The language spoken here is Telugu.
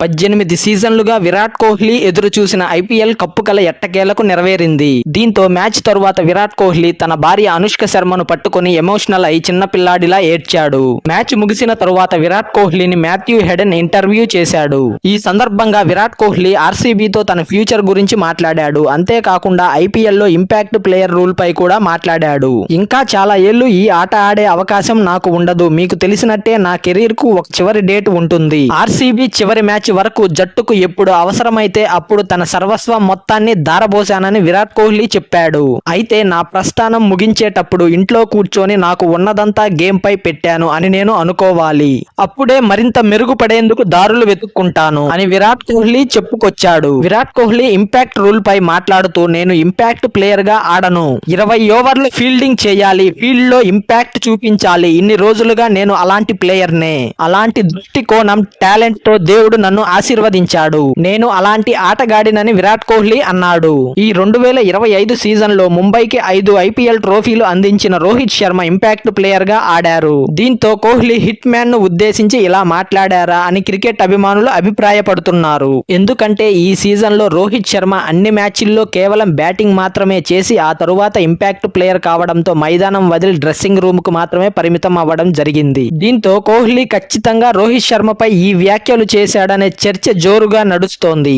పద్దెనిమిది సీజన్లుగా విరాట్ కోహ్లీ ఎదురు చూసిన ఐపీఎల్ కప్పు కల ఎట్టకేలకు నెరవేరింది. దీంతో మ్యాచ్ తరువాత విరాట్ కోహ్లీ తన భార్య అనుష్క శర్మను పట్టుకొని ఎమోషనల్ అయి చిన్నపిల్లాడిలా ఏడ్చాడు. మ్యాచ్ ముగిసిన తరువాత విరాట్ కోహ్లీని మాథ్యూ హెడెన్ ఇంటర్వ్యూ చేశాడు. ఈ సందర్భంగా విరాట్ కోహ్లీ ఆర్సీబీతో తన ఫ్యూచర్ గురించి మాట్లాడాడు. అంతేకాకుండా ఐపీఎల్లో ఇంపాక్ట్ ప్లేయర్ రూల్ పై కూడా మాట్లాడాడు. ఇంకా చాలా ఏళ్ళు ఈ ఆట ఆడే అవకాశం నాకు ఉండదు. మీకు తెలిసినట్టే నా కెరీర్కు ఒక చివరి డేట్ ఉంటుంది. ఆర్సీబీ చివరి మ్యాచ్ వరకు జట్టుకు ఎప్పుడు అవసరమైతే అప్పుడు తన సర్వస్వం మొత్తాన్ని దారబోశానని విరాట్ కోహ్లీ చెప్పాడు. అయితే నా ప్రస్థానం ముగించేటప్పుడు ఇంట్లో కూర్చొని నాకు ఉన్నదంతా గేమ్ పై పెట్టాను అని నేను అనుకోవాలి. అప్పుడే మరింత మెరుగుపడేందుకు దారులు వెతుక్కుంటాను అని విరాట్ కోహ్లీ చెప్పుకొచ్చాడు. విరాట్ కోహ్లీ ఇంపాక్ట్ రూల్ పై మాట్లాడుతూ నేను ఇంపాక్ట్ ప్లేయర్గా ఆడను. ఇరవై ఓవర్లు ఫీల్డింగ్ చేయాలి. ఫీల్డ్లో ఇంపాక్ట్ చూపించాలి. ఇన్ని రోజులుగా నేను అలాంటి ప్లేయర్ నే అలాంటి దృష్టికోణం టాలెంట్తో దేవుడు నన్ను ఆశీర్వదించాడు. నేను అలాంటి ఆటగాడినని విరాట్ కోహ్లీ అన్నాడు. ఈ రెండు వేల ఇరవై ఐదు సీజన్లో ముంబైకి ఐదు ఐపీఎల్ ట్రోఫీలు అందించిన రోహిత్ శర్మ ఇంపాక్ట్ ప్లేయర్గా ఆడారు. దీంతో కోహ్లీ హిట్ మ్యాన్ను ఉద్దేశించి ఇలా మాట్లాడారా అని క్రికెట్ అభిమానులు అభిప్రాయపడుతున్నారు. ఎందుకంటే ఈ సీజన్లో రోహిత్ శర్మ అన్ని మ్యాచ్ల్లో కేవలం బ్యాటింగ్ మాత్రమే చేసి ఆ తరువాత ఇంపాక్ట్ ప్లేయర్ కావడంతో మైదానం వదిలి డ్రెస్సింగ్ రూమ్కు మాత్రమే పరిమితం అవ్వడం జరిగింది. దీంతో కోహ్లీ ఖచ్చితంగా రోహిత్ శర్మపై ఈ వ్యాఖ్యలు చేశాడనే చర్చ జోరుగా నడుస్తోంది.